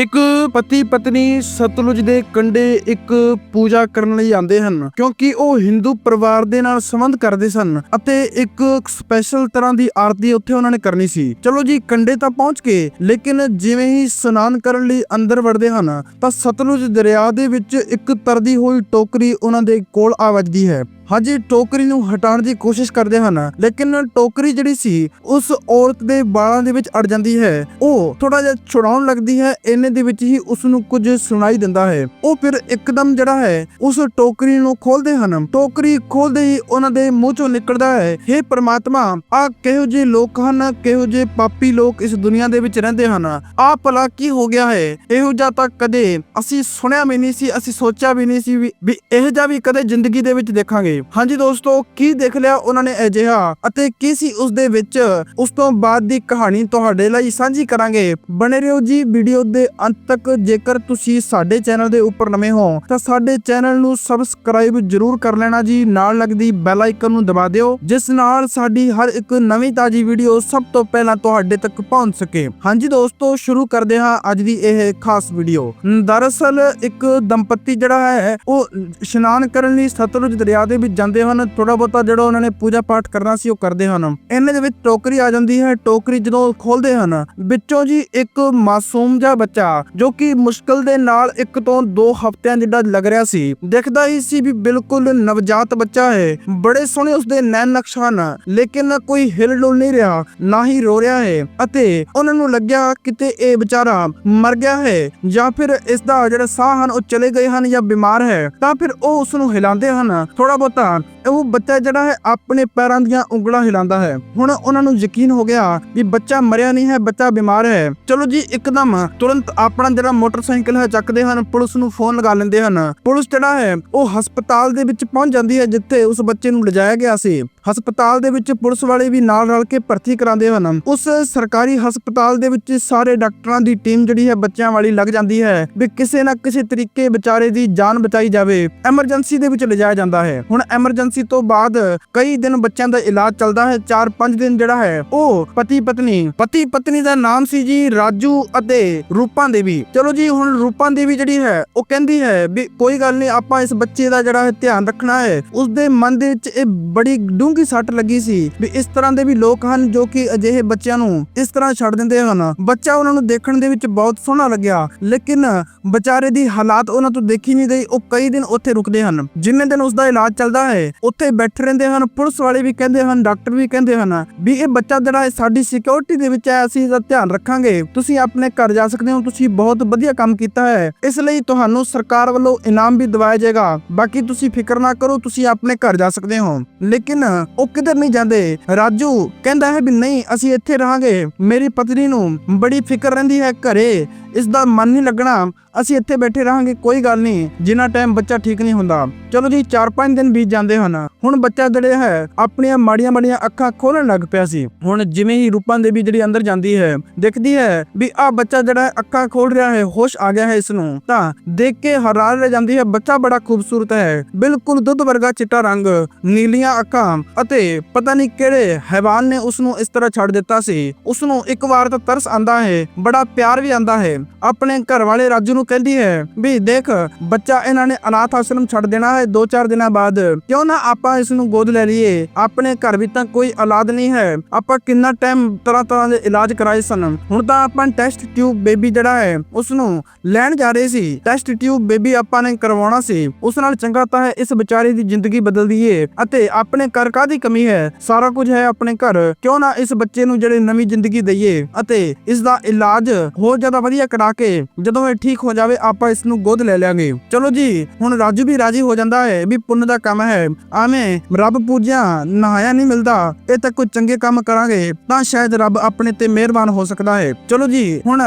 ਇੱਕ ਪਤੀ ਪਤਨੀ ਸਤਲੁਜ ਦੇ ਕੰਢੇ ਇੱਕ ਪੂਜਾ ਕਰਨ ਲਈ ਆਉਂਦੇ ਹਨ, ਕਿਉਂਕਿ ਉਹ ਹਿੰਦੂ ਪਰਿਵਾਰ ਦੇ ਨਾਲ ਸੰਬੰਧ ਕਰਦੇ ਸਨ ਅਤੇ ਇੱਕ ਸਪੈਸ਼ਲ ਤਰ੍ਹਾਂ ਦੀ ਆਰਤੀ ਉੱਥੇ ਉਹਨਾਂ ਨੇ ਕਰਨੀ ਸੀ। ਚਲੋ ਜੀ, ਕੰਢੇ ਤਾਂ ਪਹੁੰਚ ਕੇ ਲੇਕਿਨ ਜਿਵੇਂ ਹੀ ਇਸ਼ਨਾਨ ਕਰਨ ਲਈ ਅੰਦਰ ਵੜਦੇ ਹਨ, ਤਾਂ ਸਤਲੁਜ ਦਰਿਆ ਦੇ ਵਿੱਚ ਇੱਕ ਤਰਦੀ ਹੋਈ ਟੋਕਰੀ ਉਹਨਾਂ ਦੇ ਕੋਲ ਆ ਵੱਜਦੀ ਹੈ। ਹਜੇ, ਟੋਕਰੀ ਨੂੰ ਹਟਾਉਣ ਦੀ ਕੋਸ਼ਿਸ਼ ਕਰਦੇ ਹਨ, ਲੇਕਿਨ ਟੋਕਰੀ ਜਿਹੜੀ ਸੀ, ਉਸ ਔਰਤ ਦੇ ਬਾਲਾਂ ਦੇ ਵਿੱਚ ਅੜ ਜਾਂਦੀ ਹੈ। ਉਹ ਥੋੜਾ ਜਿਹਾ ਛੁਡਾਉਣ ਲੱਗਦੀ ਹੈ, ਇੰਨੇ ਦੇ ਵਿੱਚ ਹੀ ਉਸ ਨੂੰ ਕੁਝ ਸੁਣਾਈ ਦਿੰਦਾ ਹੈ। ਉਹ ਫਿਰ ਇੱਕਦਮ ਜਿਹੜਾ ਹੈ, ਉਸ ਟੋਕਰੀ ਨੂੰ ਖੋਲਦੇ ਹਨ। ਟੋਕਰੀ ਖੋਲਦੇ ਹੀ ਉਹਨਾਂ ਦੇ ਮੂੰਹ ਚੋਂ ਨਿਕਲਦਾ ਹੈ हे ਪ੍ਰਮਾਤਮਾ ਆ ਕਿਹੋ ਜਿਹੇ ਲੋਕ ਹਨ, ਕਿਹੋ ਜਿਹੇ ਪਾਪੀ ਲੋਕ ਇਸ ਦੁਨੀਆ ਦੇ ਵਿੱਚ ਰਹਿੰਦੇ ਹਨ। ਆ ਭਲਾ ਕੀ ਹੋ ਗਿਆ ਹੈ? ਇਹੋ ਜਿਹਾ ਤਾਂ ਕਦੇ ਅਸੀਂ ਸੁਣਿਆ ਵੀ ਨਹੀਂ ਸੀ, ਅਸੀਂ ਸੋਚਿਆ ਵੀ ਨਹੀਂ ਸੀ ਵੀ ਵੀ ਇਹ ਜਿਹਾ ਵੀ ਕਦੇ ਜ਼ਿੰਦਗੀ ਦੇ ਵਿੱਚ ਦੇਖਾਂਗੇ। ਹਾਂਜੀ ਦੋਸਤੋ, ਕੀ ਦੇਖ ਲਿਆ ਉਹਨਾਂ ਨੇ ਅਜਿਹਾ ਅਤੇ ਕੀ ਸੀ ਉਸ ਦੇ ਵਿੱਚ? ਉਸ ਤੋਂ ਬਾਅਦ ਦੀ ਕਹਾਣੀ ਤੁਹਾਡੇ ਲਈ ਸਾਂਝੀ ਕਰਾਂਗੇ। ਬਣੇ ਰਹੋ ਜੀ ਵੀਡੀਓ ਦੇ ਅੰਤ ਤੱਕ। ਜੇਕਰ ਤੁਸੀਂ ਸਾਡੇ ਚੈਨਲ ਦੇ ਉੱਪਰ ਨਵੇਂ ਹੋ, ਤਾਂ ਸਾਡੇ ਚੈਨਲ ਨੂੰ ਸਬਸਕ੍ਰਾਈਬ ਜਰੂਰ ਕਰ ਲੈਣਾ ਜੀ। ਨਾਲ ਲੱਗਦੀ ਬੈਲ ਆਈਕਨ ਨੂੰ ਦਬਾ ਦਿਓ, ਜਿਸ ਨਾਲ ਸਾਡੀ ਹਰ ਇੱਕ ਨਵੀਂ ਤਾਜੀ ਵੀਡੀਓ ਸਭ ਤੋਂ ਪਹਿਲਾਂ ਤੁਹਾਡੇ ਤੱਕ ਪਹੁੰਚ ਸਕੇ। ਹਾਂਜੀ ਦੋਸਤੋ, ਸ਼ੁਰੂ ਕਰਦੇ ਹਾਂ ਅੱਜ ਦੀ ਇਹ ਖਾਸ ਵੀਡੀਓ। ਦਰਅਸਲ ਇੱਕ ਦੰਪਤੀ ਜਿਹੜਾ ਹੈ, ਉਹ ਇਸ਼ਨਾਨ ਕਰਨ ਲਈ ਸਤਲੁਜ ਦਰਿਆ ਦੇ ਵਿੱਚ ਜਾਂਦੇ ਹਨ ਥੋੜਾ ਬਹੁਤਾ ਜਿਹੜਾ ਉਹਨਾਂ ਨੇ ਪੂਜਾ ਪਾਠ ਕਰਨਾ ਸੀ ਉਹ ਕਰਦੇ ਹਨ। ਇਹਨਾਂ ਦੇ ਵਿੱਚ ਟੋਕਰੀ ਆ ਜਾਂਦੀ ਹੈ, ਟੋਕਰੀ ਜਦੋਂ ਖੋਲਦੇ ਹਨ, ਵਿੱਚੋਂ ਜੀ ਇੱਕ ਮਾਸੂਮ ਜਿਹਾ ਬੱਚਾ ਜੋ ਕਿ ਮੁਸ਼ਕਲ ਦੇ ਨਾਲ ਇੱਕ ਤੋਂ ਦੋ ਹਫ਼ਤਿਆਂ ਜਿੱਡਾ ਲੱਗ ਰਿਹਾ ਸੀ, ਦਿਖਦਾ ਹੀ ਸੀ ਵੀ ਬਿਲਕੁਲ ਨਵਜਾਤ ਬੱਚਾ ਹੈ। ਬੜੇ ਸੋਹਣੇ ਉਸਦੇ ਨੈਣ ਨਕਸ਼ ਹਨ, ਲੇਕਿਨ ਕੋਈ ਹਿਲ ਨਹੀਂ ਰਿਹਾ, ਨਾ ਹੀ ਰੋ ਰਿਹਾ ਹੈ ਅਤੇ ਉਹਨਾਂ ਨੂੰ ਲੱਗਿਆ ਕਿਤੇ ਇਹ ਵਿਚਾਰਾ ਮਰ ਗਿਆ ਹੈ ਜਾਂ ਫਿਰ ਇਸ ਦਾ ਜਿਹੜਾ ਸਾਹ ਹਨ ਉਹ ਚਲੇ ਗਏ ਹਨ ਜਾਂ ਬਿਮਾਰ ਹੈ, ਤਾਂ ਫਿਰ ਉਹ ਉਸ ਨੂੰ ਹਿਲਾਉਂਦੇ ਹਨ। ਥੋੜਾ ਬਹੁਤਾ ਉਹ ਬੱਚਾ ਜਿਹੜਾ ਹੈ ਆਪਣੇ ਪੈਰਾਂ ਦੀਆਂ ਉਂਗਲਾਂ ਹਿਲਾਉਂਦਾ ਹੈ। ਹੁਣ ਉਹਨਾਂ ਨੂੰ ਯਕੀਨ ਹੋ ਗਿਆ ਵੀ ਬੱਚਾ ਮਰਿਆ ਨਹੀਂ ਹੈ, ਬੱਚਾ ਬਿਮਾਰ ਹੈ। ਚਲੋ ਜੀ, ਇੱਕਦਮ ਤੁਰੰਤ ਆਪਣਾ ਜਿਹੜਾ ਮੋਟਰਸਾਈਕਲ ਹੈ ਚੱਕਦੇ ਹਨ, ਪੁਲਿਸ ਨੂੰ ਫੋਨ ਲਗਾ ਲੈਂਦੇ ਹਨ। ਪੁਲਿਸ ਜਿਹੜਾ ਹੈ, ਉਹ ਹਸਪਤਾਲ ਦੇ ਵਿੱਚ ਪਹੁੰਚ ਜਾਂਦੀ ਹੈ, ਜਿੱਥੇ ਉਸ ਬੱਚੇ ਨੂੰ ਲਿਜਾਇਆ ਗਿਆ ਸੀ। ਹਸਪਤਾਲ ਦੇ ਵਿੱਚ ਪੁਲਿਸ ਵਾਲੇ ਵੀ ਨਾਲ ਰਲ ਕੇ ਭਰਤੀ ਕਰਾਉਂਦੇ ਹਨ। ਉਸ ਸਰਕਾਰੀ ਹਸਪਤਾਲ ਦੇ ਵਿੱਚ ਸਾਰੇ ਡਾਕਟਰਾਂ ਦੀ ਟੀਮ ਜਿਹੜੀ ਹੈ ਬੱਚਿਆਂ ਵਾਲੀ ਲੱਗ ਜਾਂਦੀ ਹੈ ਵੀ ਕਿਸੇ ਨਾ ਕਿਸੇ ਤਰੀਕੇ ਵਿਚਾਰੇ ਦੀ ਜਾਨ ਬਚਾਈ ਜਾਵੇ, ਐਮਰਜੈਂਸੀ ਦੇ ਵਿੱਚ ਲਿਜਾਇਆ ਜਾਂਦਾ ਹੈ। ਹੁਣ ਐਮਰਜੈਂਸੀ ਤੋਂ ਬਾਅਦ ਕਈ ਦਿਨ ਬੱਚਿਆਂ ਦਾ ਇਲਾਜ ਚੱਲਦਾ ਹੈ 4-5 ਦਿਨ ਜਿਹੜਾ ਹੈ ਉਹ ਪਤੀ ਪਤਨੀ ਪਤੀ ਪਤਨੀ ਦਾ ਨਾਮ ਸੀ ਜੀ ਰਾਜੂ ਅਤੇ ਰੂਪਾਂ ਦੇਵੀ। ਚਲੋ ਜੀ, ਹੁਣ ਰੂਪਾਂ ਦੇਵੀ ਜਿਹੜੀ ਹੈ ਉਹ ਕਹਿੰਦੀ ਹੈ ਵੀ ਕੋਈ ਗੱਲ ਨਹੀਂ, ਆਪਾਂ ਇਸ ਬੱਚੇ ਦਾ ਜਿਹੜਾ ਹੈ ਧਿਆਨ ਰੱਖਣਾ ਹੈ, ਉਸਦੇ ਮਨ ਦੇ ਵਿੱਚ ਇਹ ਬੜੀ ਡੂੰਘੀ ਸੱਟ ਲੱਗੀ ਸੀ ਵੀ ਇਸ ਤਰ੍ਹਾਂ ਦੇ ਵੀ ਲੋਕ ਹਨ ਜੋ ਕਿ ਅਜਿਹੇ ਬੱਚਿਆਂ ਨੂੰ ਇਸ ਤਰ੍ਹਾਂ ਛੱਡ ਦਿੰਦੇ ਹਨ। ਬੱਚਾ ਉਹਨਾਂ ਨੂੰ ਦੇਖਣ ਦੇ ਵਿੱਚ ਬਹੁਤ ਸੋਹਣਾ ਲੱਗਿਆ, ਲੇਕਿਨ ਵਿਚਾਰੇ ਦੀ ਹਾਲਾਤ ਉਹਨਾਂ ਤੋਂ ਦੇਖੀ ਨਹੀਂ ਗਈ, ਉਹ ਕਈ ਦਿਨ ਉੱਥੇ ਰੁਕਦੇ ਹਨ। ਜਿੰਨੇ ਦਿਨ ਉਸ ਦਾ ਇਲਾਜ ਚੱਲਦਾ ਹੈ, ਉੱਥੇ ਬੈਠੇ ਰਹਿੰਦੇ ਹਨ, ਪੁਲਿਸ ਵਾਲੇ ਵੀ ਕਹਿੰਦੇ ਹਨ, ਡਾਕਟਰ ਵੀ ਕਹਿੰਦੇ ਹਨ ਵੀ ਇਹ ਬੱਚਾ ਜਿਹੜਾ ਹੈ ਸਾਡੀ ਸਿਕਿਉਰਿਟੀ ਦੇ ਵਿੱਚ ਹੈ, ਅਸੀਂ ਇਹਦਾ ਧਿਆਨ ਰੱਖਾਂਗੇ। ਤੁਸੀਂ ਆਪਣੇ ਘਰ ਜਾ ਸਕਦੇ ਹੋ, ਤੁਸੀਂ ਬਹੁਤ ਵਧੀਆ ਕੰਮ ਕੀਤਾ ਹੈ। ਇਸ ਲਈ ਤੁਹਾਨੂੰ ਸਰਕਾਰ ਵੱਲੋਂ ਇਨਾਮ ਵੀ ਦਿਵਾਇਆ ਜਾਏਗਾ। ਬਾਕੀ ਤੁਸੀਂ ਫਿਕਰ ਨਾ ਕਰੋ, ਤੁਸੀਂ ਆਪਣੇ ਘਰ ਜਾ ਸਕਦੇ ਹੋ। ਲੇਕਿਨ ਉਹ ਕਿਧਰ ਨਹੀਂ ਜਾਂਦੇ? ਰਾਜੂ ਕਹਿੰਦਾ ਹੈ ਵੀ ਨਹੀਂ, ਅਸੀਂ ਇੱਥੇ ਰਹਾਂਗੇ। ਮੇਰੀ ਪਤਨੀ ਨੂੰ ਬੜੀ ਫਿਕਰ ਰਹਿੰਦੀ ਹੈ ਘਰੇ। ਇਸ ਦਾ ਮਨ ਨਹੀਂ ਲੱਗਣਾ। ਅਸੀਂ ਇੱਥੇ ਬੈਠੇ ਰਹਾਂਗੇ, ਕੋਈ ਗੱਲ ਨਹੀਂ। ਜਿੰਨਾ ਟਾਈਮ ਬੱਚਾ ਠੀਕ ਨਹੀਂ ਹੁੰਦਾ। ਚਲੋ ਜੀ 4-5 ਦਿਨ ਬੀਤ ਜਾਂਦੇ ਹਨ। ਹੁਣ ਬੱਚਾ ਜਿਹੜੇ ਹੈ, ਆਪਣੀਆਂ ਮਾੜੀਆਂ ਮਾੜੀਆਂ ਅੱਖਾਂ ਖੋਲਣ ਲੱਗ ਪਿਆ ਸੀ। ਹੁਣ ਜਿਵੇਂ ਹੀ ਰੂਪਾਂ ਦੇਵੀ ਜਿਹੜੀ ਅੰਦਰ ਜਾਂਦੀ ਹੈ, ਦੇਖਦੀ ਹੈ ਵੀ ਆ ਬੱਚਾ ਜਿਹੜਾ ਹੈ ਅੱਖਾਂ ਖੋਲ ਰਿਹਾ ਹੈ, ਹੋਸ਼ ਆ ਗਿਆ ਹੈ ਇਸ ਨੂੰ। ਤਾਂ ਦੇਖ ਕੇ ਹੈਰਾਨ ਰਹਿ ਜਾਂਦੀ ਹੈ, ਬੱਚਾ ਬੜਾ ਖੂਬਸੂਰਤ ਹੈ। ਬਿਲਕੁਲ ਦੁੱਧ ਵਰਗਾ ਚਿੱਟਾ ਰੰਗ, ਨੀਲੀਆਂ ਅੱਖਾਂ ਅਤੇ ਪਤਾ ਨਹੀਂ ਕਿਹੜੇ ਹੈਵਾਨ ਨੇ ਉਸ ਨੂੰ ਇਸ ਤਰ੍ਹਾਂ ਛੱਡ ਦਿੱਤਾ ਸੀ। ਉਸ ਨੂੰ ਇੱਕ ਵਾਰ ਤਾਂ ਤਰਸ ਆਂਦਾ ਹੈ, ਬੜਾ ਪਿਆਰ ਵੀ ਆਂਦਾ ਹੈ। ਆਪਣੇ ਘਰ ਵਾਲੇ ਰਾਜੂ ਨੂੰ ਕਹਿੰਦੀ ਹੈ, ਵੀ ਦੇਖ, ਬੱਚਾ ਇਹਨਾਂ ਨੇ ਅਨਾਥ ਆਸ਼ਰਮ ਛੱਡ ਦੇਣਾ ਹੈ 2-4 ਦਿਨਾਂ ਬਾਅਦ। ਕਿਉਂ ਨਾ ਆਪਾਂ ਇਸ ਨੂੰ ਗੋਦ ਲੈ ਲਈਏ? ਆਪਣੇ ਘਰ ਵਿੱਚ ਤਾਂ ਕੋਈ ਔਲਾਦ ਨਹੀਂ ਹੈ। ਆਪਾਂ ਕਿੰਨਾ ਟਾਈਮ ਤਰ੍ਹਾਂ ਤਰ੍ਹਾਂ ਦੇ ਇਲਾਜ ਕਰਾਏ ਸਨ। ਹੁਣ ਤਾਂ ਆਪਾਂ ਟੈਸਟ ਟਿਊਬ ਬੇਬੀ ਜਿਹੜਾ ਹੈ ਉਸ ਨੂੰ ਲੈਣ ਜਾ ਰਹੇ ਸੀ। ਟੈਸਟ ਟਿਊਬ ਬੇਬੀ ਆਪਾਂ ਨੇ ਕਰਵਾਉਣਾ ਸੀ। ਉਸ ਨਾਲ ਚੰਗਾ ਤਾਂ ਹੈ ਇਸ ਵਿਚਾਰੇ ਦੀ ਜ਼ਿੰਦਗੀ ਬਦਲ ਦਈਏ। ਅਤੇ ਆਪਣੇ ਘਰ ਕਾਦੀ ਕਮੀ ਹੈ? ਸਾਰਾ ਕੁਝ ਹੈ ਆਪਣੇ ਘਰ। ਕਿਉਂ ਨਾ ਇਸ ਬੱਚੇ ਨੂੰ ਜਿਹੜੇ ਨਵੀਂ ਜ਼ਿੰਦਗੀ ਦਈਏ ਅਤੇ ਇਸ ਦਾ ਇਲਾਜ ਹੋਰ ਜ਼ਿਆਦਾ ਵਧੀਆ ਕਰਾ ਕੇ ਜਦੋਂ ਇਹ ਠੀਕ ਹੋ ਜਾਵੇ, ਆਪਾਂ ਇਸ ਨੂੰ ਗੋਦ ਲੈ ਲਿਆਂਗੇ। ਚਲੋ ਜੀ, ਹੁਣ ਰਾਜੂ ਵੀ ਰਾਜੀ ਹੋ ਜਾਂਦਾ ਹੈ ਵੀ ਪੁੰਨ ਦਾ ਕੰਮ ਹੈ। ਆਵੇਂ ਰੱਬ ਪੂਜਿਆ ਨਹਾਇਆ ਨਹੀਂ ਮਿਲਦਾ, ਇਹ ਤਾਂ ਕੋਈ ਚੰਗੇ ਕੰਮ ਕਰਾਂਗੇ, ਤਾਂ ਸ਼ਾਇਦ ਰੱਬ ਆਪਣੇ ਤੇ ਮਿਹਰਬਾਨ ਹੋ ਸਕਦਾ ਹੈ। ਚਲੋ ਜੀ, ਹੁਣ